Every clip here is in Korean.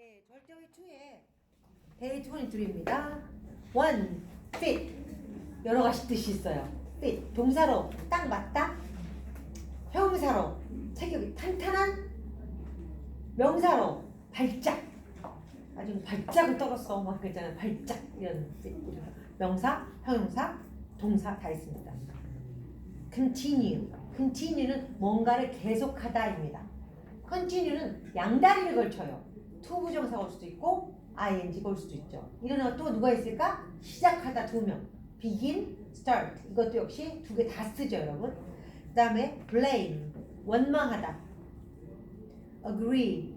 네, 절대어의 2에 데이 23입니다. one, fit. 여러 가지 뜻이 있어요. fit. 동사로 딱 맞다. 형용사로 체격이 탄탄한. 명사로 발작. 아주 발작을 떨었어. 막 그랬잖아요. 발작. 이런 fit. 명사, 형용사, 동사 다 있습니다. continue. continue는 뭔가를 계속하다입니다. continue는 양다리를 걸쳐요. To 부정사가 올 수도 있고 ing가 올 수도 있죠. 이런 거또 누가 있을까? 시작하다 두 명. begin, start. 이것도 역시 두 개 다 쓰죠, 여러분. 그 다음에 blame, 원망하다. agree,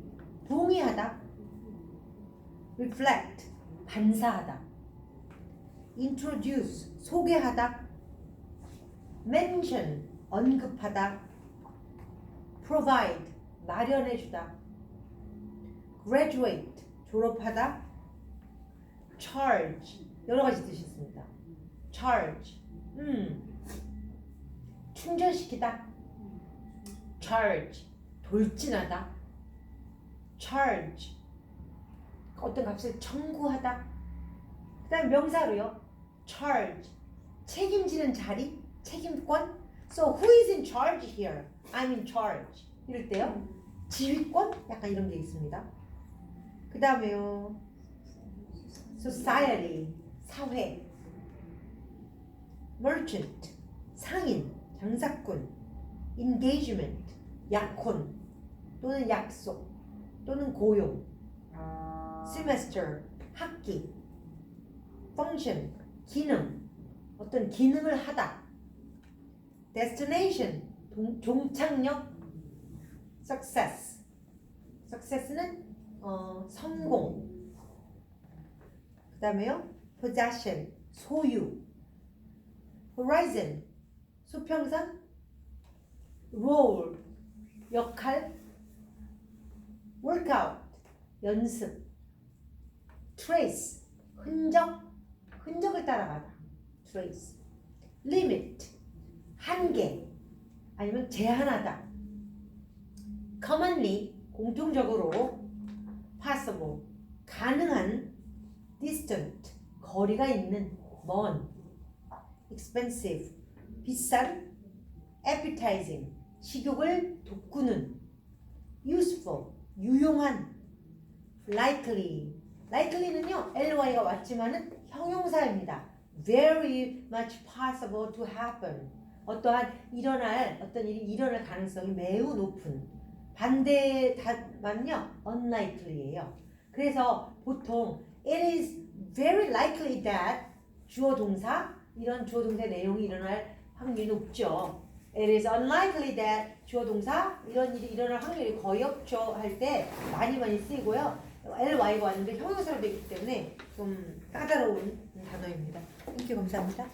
동의하다. reflect, 반사하다. introduce, 소개하다. mention, 언급하다. provide, 마련해주다. Graduate, 졸업하다. charge, 여러 가지 뜻이 있습니다. charge, 음, 충전시키다. charge, 돌진하다. charge, 어떤 값을 청구하다. 그 다음 명사로요. charge, 책임지는 자리, 책임권. So who is in charge here? I'm in charge. 이럴 때요. 지휘권? 약간 이런 게 있습니다. 그 다음에요. society, 사회. merchant, 상인, 장사꾼. engagement, 약혼 또는 약속 또는 고용. semester, 학기. function, 기능. 어떤 기능을 하다. destination, 동, 종착역. success. success는 어, 성공. 그 다음에요. possession, 소유. horizon, 수평선. role, 역할. workout, 연습. trace, 흔적. 흔적을 따라가다. trace. limit, 한계. 아니면 제한하다. commonly, 공통적으로 possible 가능한 distant 거리가 있는 먼 expensive 비싼 appetizing 식욕을 돋구는 useful 유용한 likely likely는요 ly가 왔지만은 형용사입니다 very much possible to happen 어떠한 일어날 어떤 일이 일어날 가능성이 매우 높은 반대 답만요 unlikely예요. 그래서 보통 it is very likely that 주어 동사 이런 주어 동사 내용이 일어날 확률이 높죠. It is unlikely that 주어 동사 이런 일이 일어날 확률이 거의 없죠 할 때 많이 많이 쓰이고요. ly가 왔는데 형용사로 되기 때문에 좀 까다로운 단어입니다. 이렇게 감사합니다.